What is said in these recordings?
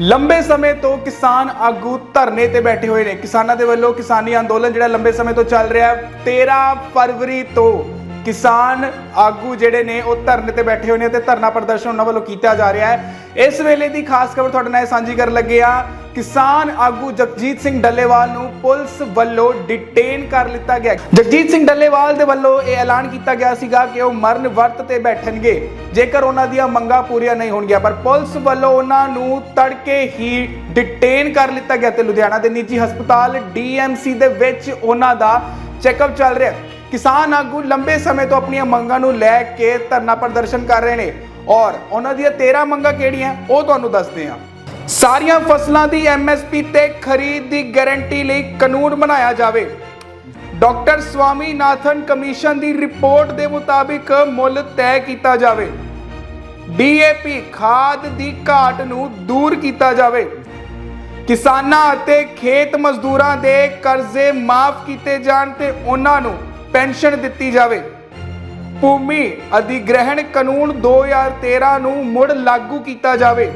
ਲੰਬੇ ਸਮੇਂ ਤੋਂ ਕਿਸਾਨ ਆਗੂ ਧਰਨੇ ਤੇ ਬੈਠੇ ਹੋਏ ਨੇ। ਕਿਸਾਨਾਂ ਦੇ ਵੱਲੋਂ ਕਿਸਾਨੀ ਅੰਦੋਲਨ ਜਿਹੜਾ ਲੰਬੇ ਸਮੇਂ ਤੋਂ ਚੱਲ ਰਿਹਾ ਹੈ। 13 ਫਰਵਰੀ ਤੋਂ ਕਿਸਾਨ ਆਗੂ ਜਿਹੜੇ ਨੇ, ਉਹ ਧਰਨੇ ਤੇ ਬੈਠੇ ਹੋਏ ਨੇ ਤੇ ਧਰਨਾ ਪ੍ਰਦਰਸ਼ਨ ਉਹਨਾਂ ਵੱਲੋਂ ਕੀਤਾ ਜਾ ਰਿਹਾ ਹੈ। ਇਸ ਵੇਲੇ ਦੀ ਖਾਸ ਖਬਰ ਤੁਹਾਡੇ ਨਾਲ ਸਾਂਝੀ ਕਰਨ ਲੱਗੇ ਆ ਕਿਸਾਨ ਆਗੂ ਜਗਜੀਤ ਸਿੰਘ ਡੱਲੇਵਾਲ ਨੂੰ ਪੁਲਿਸ ਵੱਲੋਂ ਡਿਟੇਨ ਕਰ ਲਿੱਤਾ ਗਿਆ। ਜਗਜੀਤ ਸਿੰਘ ਡੱਲੇਵਾਲ ਦੇ ਵੱਲੋਂ ਇਹ ਐਲਾਨ ਕੀਤਾ ਗਿਆ ਸੀਗਾ ਕਿ ਉਹ ਮਰਨ ਵਰਤ ਤੇ ਬੈਠਣਗੇ। ਜੇਕਰ ਉਹਨਾਂ ਦੀਆਂ ਮੰਗਾਂ ਪੂਰੀਆਂ ਨਹੀਂ ਹੋਣਗੀਆਂ, ਪਰ ਪੁਲਿਸ ਵੱਲੋਂ ਉਹਨਾਂ ਨੂੰ ਤੜਕੇ ਹੀ ਡਿਟੇਨ ਕਰ ਲਿੱਤਾ ਗਿਆ ਤੇ ਲੁਧਿਆਣਾ ਦੇ ਨਿੱਜੀ ਹਸਪਤਾਲ ਡੀਐਮਸੀ ਦੇ ਵਿੱਚ ਉਹਨਾਂ ਦਾ ਚੈੱਕਅਪ ਚੱਲ ਰਿਹਾ। ਕਿਸਾਨ ਆਗੂ ਲੰਬੇ ਸਮੇਂ ਤੋਂ ਆਪਣੀਆਂ ਮੰਗਾਂ ਨੂੰ ਲੈ ਕੇ ਧਰਨਾ ਪ੍ਰਦਰਸ਼ਨ ਕਰ ਰਹੇ ਨੇ ਔਰ ਉਹਨਾਂ ਦੀਆਂ 13 ਮੰਗਾਂ ਕਿਹੜੀਆਂ, ਉਹ ਤੁਹਾਨੂੰ ਦੱਸਦੇ ਹਾਂ। ਸਾਰੀਆਂ ਫਸਲਾਂ ਦੀ ਐਮਐਸਪੀ ਤੇ ਖਰੀਦ ਦੀ ਗਾਰੰਟੀ ਲਈ ਕਾਨੂੰਨ ਬਣਾਇਆ ਜਾਵੇ। ਡਾਕਟਰ ਸਵਾਮੀਨਾਥਨ ਕਮਿਸ਼ਨ ਦੀ ਰਿਪੋਰਟ ਦੇ ਮੁਤਾਬਿਕ ਮੁੱਲ ਤੈਅ ਕੀਤਾ ਜਾਵੇ। ਡੀਏਪੀ ਖਾਦ ਦੀ ਘਾਟ ਨੂੰ ਦੂਰ ਕੀਤਾ ਜਾਵੇ। ਕਿਸਾਨਾਂ ਅਤੇ ਖੇਤ ਮਜ਼ਦੂਰਾਂ ਦੇ ਕਰਜ਼ੇ ਮਾਫ ਕੀਤੇ ਜਾਣ ਤੇ ਉਹਨਾਂ ਨੂੰ ਪੈਨਸ਼ਨ ਦਿੱਤੀ ਜਾਵੇ। ਭੂਮੀ ਅਧਿਗ੍ਰਹਿਣ ਕਾਨੂੰਨ 2013 ਨੂੰ ਮੁੜ ਲਾਗੂ ਕੀਤਾ ਜਾਵੇ।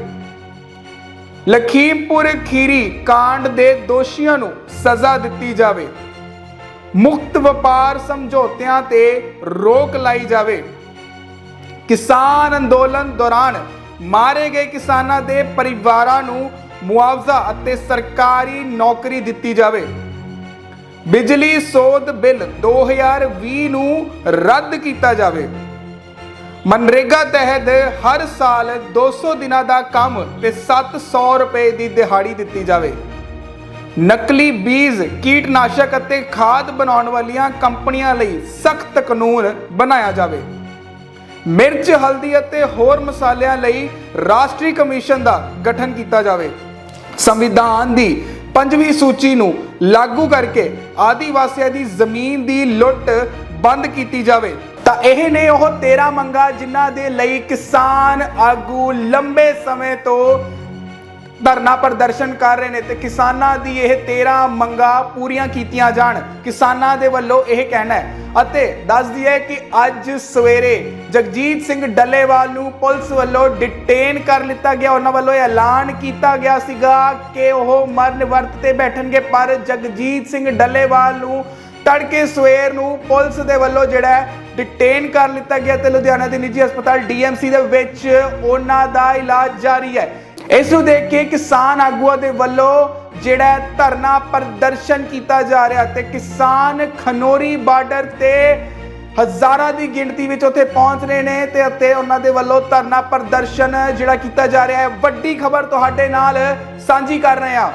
ਲਖੀਮਪੁਰ ਖੀਰੀ ਕਾਂਡ ਦੇ ਦੋਸ਼ੀਆਂ ਨੂੰ ਸਜ਼ਾ ਦਿੱਤੀ ਜਾਵੇ। ਮੁਕਤ ਵਪਾਰ ਸਮਝੌਤਿਆਂ ਤੇ ਰੋਕ ਲਾਈ ਜਾਵੇ। ਕਿਸਾਨ ਅੰਦੋਲਨ ਦੌਰਾਨ ਮਾਰੇ ਗਏ ਕਿਸਾਨਾਂ ਦੇ ਪਰਿਵਾਰਾਂ ਨੂੰ ਮੁਆਵਜ਼ਾ ਅਤੇ ਸਰਕਾਰੀ ਨੌਕਰੀ ਦਿੱਤੀ ਜਾਵੇ। ਬਿਜਲੀ ਸੋਧ ਬਿੱਲ 2020 ਨੂੰ ਰੱਦ ਕੀਤਾ ਜਾਵੇ। ਮਨਰੇਗਾ ਤਹਿਤ ਹਰ ਸਾਲ 200 ਦਿਨਾਂ ਦਾ ਕੰਮ ਤੇ 700 ਰੁਪਏ ਦੀ ਦਿਹਾੜੀ ਦਿੱਤੀ ਜਾਵੇ। ਨਕਲੀ ਬੀਜ, ਕੀਟਨਾਸ਼ਕ ਅਤੇ ਖਾਦ ਬਣਾਉਣ ਵਾਲੀਆਂ ਕੰਪਨੀਆਂ ਲਈ ਸਖਤ ਕਾਨੂੰਨ ਬਣਾਇਆ ਜਾਵੇ। ਮਿਰਚ, ਹਲਦੀ ਅਤੇ ਹੋਰ ਮਸਾਲਿਆਂ ਲਈ ਰਾਸ਼ਟਰੀ ਕਮਿਸ਼ਨ ਦਾ ਗਠਨ ਕੀਤਾ ਜਾਵੇ। ਸੰਵਿਧਾਨ ਦੀ ਪੰਜਵੀਂ ਸੂਚੀ ਨੂੰ ਲਾਗੂ ਕਰਕੇ ਆਦੀਵਾਸੀਆਂ ਦੀ ਜ਼ਮੀਨ ਦੀ ਲੁੱਟ ਬੰਦ ਕੀਤੀ ਜਾਵੇ। ਤਾਂ ਇਹ ਨੇ ਉਹ 13 ਮੰਗਾਂ, ਜਿਨ੍ਹਾਂ ਦੇ ਲਈ ਕਿਸਾਨ ਆਗੂ ਲੰਬੇ ਸਮੇਂ ਤੋਂ ਧਰਨਾ ਪ੍ਰਦਰਸ਼ਨ ਕਰ ਰਹੇ ਨੇ ਤੇ ਕਿਸਾਨਾਂ ਦੀ ਇਹ 13 ਮੰਗਾਂ ਪੂਰੀਆਂ ਕੀਤੀਆਂ ਜਾਣ। ਕਿਸਾਨਾਂ ਦੇ ਵੱਲੋਂ ਇਹ ਕਹਿਣਾ ਹੈ। ਅਤੇ ਦੱਸ ਦਈਏ ਕਿ ਅੱਜ ਸਵੇਰੇ ਜਗਜੀਤ ਸਿੰਘ ਡੱਲੇਵਾਲ ਨੂੰ ਪੁਲਿਸ ਵੱਲੋਂ ਡਿਟੇਨ ਕਰ ਲਿੱਤਾ ਗਿਆ। ਉਹਨਾਂ ਵੱਲੋਂ ਐਲਾਨ ਕੀਤਾ ਗਿਆ ਸੀਗਾ ਕਿ ਉਹ ਮਰਨ ਵਰਤ ਤੇ ਬੈਠਣਗੇ। ਪਰ ਜਗਜੀਤ ਸਿੰਘ ਡੱਲੇਵਾਲ ਨੂੰ ਤੜਕੇ ਸਵੇਰ ਨੂੰ ਪੁਲਿਸ ਦੇ ਵੱਲੋਂ ਜਿਹੜਾ ਡਿਟੇਨ ਕਰ ਲਿੱਤਾ ਗਿਆ ਤੇ ਲੁਧਿਆਣਾ ਦੇ ਨਿੱਜੀ ਹਸਪਤਾਲ ਡੀਐਮਸੀ ਦੇ ਵਿੱਚ ਉਹਨਾਂ ਦਾ ਇਲਾਜ ਜਾਰੀ ਹੈ। ਇਸ ਨੂੰ ਦੇਖ ਕੇ ਕਿਸਾਨ ਆਗੂਆਂ ਦੇ ਵੱਲੋਂ ਜਿਹੜਾ ਧਰਨਾ ਪ੍ਰਦਰਸ਼ਨ ਕੀਤਾ ਜਾ ਰਿਹਾ ਤੇ ਕਿਸਾਨ ਖਨੋਰੀ ਬਾਰਡਰ ਤੇ ਹਜ਼ਾਰਾਂ ਦੀ ਗਿਣਤੀ ਵਿੱਚ ਉੱਥੇ ਪਹੁੰਚ ਰਹੇ ਨੇ ਤੇ ਅਤੇ ਉਹਨਾਂ ਦੇ ਵੱਲੋਂ ਧਰਨਾ ਪ੍ਰਦਰਸ਼ਨ ਜਿਹੜਾ ਕੀਤਾ ਜਾ ਰਿਹਾ ਹੈ। ਵੱਡੀ ਖਬਰ ਤੁਹਾਡੇ ਨਾਲ ਸਾਂਝੀ ਕਰ ਰਹੇ ਹਾਂ।